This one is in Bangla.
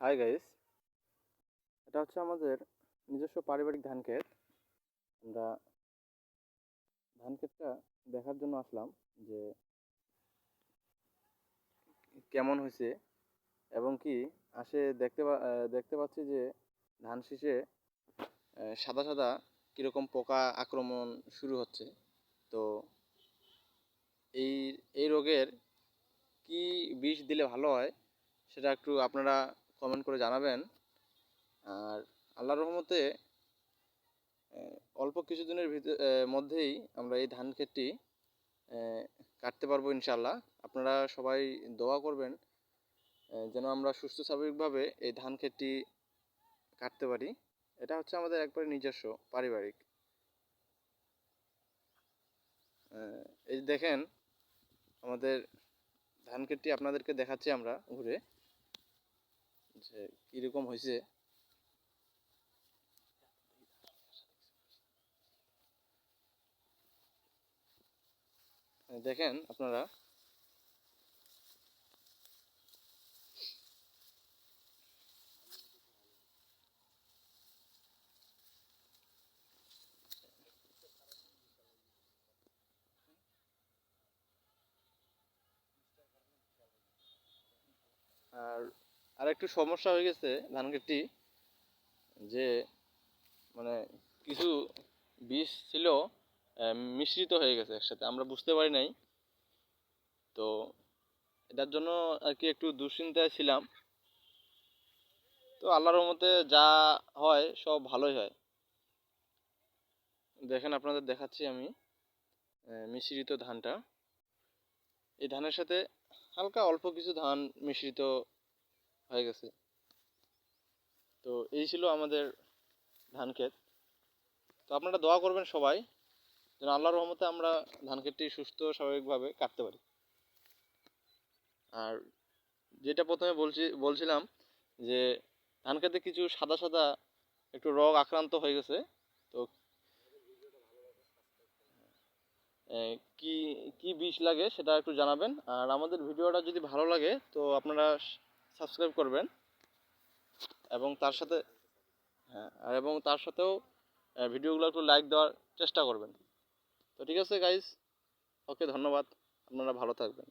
হাই গাইস এটা হচ্ছে আমাদের নিজস্ব পারিবারিক ধান ক্ষেত। আমরা ধান ক্ষেতটা দেখার জন্য আসলাম যে কেমন হয়েছে এবং কি আসে দেখতে দেখতে পাচ্ছি যে ধান শীষে সাদা সাদা কীরকম পোকা আক্রমণ শুরু হচ্ছে। তো এই এই রোগের কি বিষ দিলে ভালো হয় সেটা একটু আপনারা কমেন্ট করে জানাবেন। আর আল্লাহর রহমতে অল্প কিছুদিনের ভিতর মধ্যেই আমরা এই ধান ক্ষেতটি কাটতে পারব ইনশাল্লাহ আপনারা সবাই দোয়া করবেন যেন আমরা সুস্থ স্বাভাবিকভাবে এই ধান ক্ষেতটি কাটতে পারি। এটা হচ্ছে আমাদের একবারে নিজস্ব, পারিবারিক। এই দেখেন, আমাদের ধান ক্ষেতটি আপনাদেরকে দেখাচ্ছি আমরা ঘুরে। যে কীরকম হয়েছে দেখেন আপনারা। আর আর একটু সমস্যা হয়ে গেছে ধান ক্ষেতটি যে মানে কিছু বীজ ছিল মিশ্রিত হয়ে গেছে একসাথে, আমরা বুঝতে পারি নাই। তো এটার জন্য আর কি একটু দুশ্চিন্তায় ছিলাম। তো আল্লাহর রহমতে যা হয়, সব ভালোই হয়। দেখেন, আপনাদের দেখাচ্ছি আমি মিশ্রিত ধানটা। এই ধানের সাথে হালকা অল্প কিছু ধান মিশ্রিত হয়ে গেছে। তো এই ছিল আমাদের ধান ক্ষেত তো আপনারা দোয়া করবেন সবাই, যেন আল্লাহর রহমতে আমরা ধান ক্ষেতটি সুস্থ, স্বাভাবিকভাবে কাটতে পারি। আর যেটা প্রথমে বলছি, বলছিলাম যে ধান খেতে কিছু সাদা সাদা একটু রোগ আক্রান্ত হয়ে গেছে। তো কি কি বিষ লাগে সেটা একটু জানাবেন। আর আমাদের ভিডিওটা যদি ভালো লাগে, তো আপনারা সাবস্ক্রাইব করবেন। এবং তার সাথে হ্যাঁ আর এবং তার সাথেও ভিডিওগুলো একটু লাইক দেওয়ার চেষ্টা করবেন। তো ঠিক আছে গাইজ ওকে ধন্যবাদ। আপনারা ভালো থাকবেন।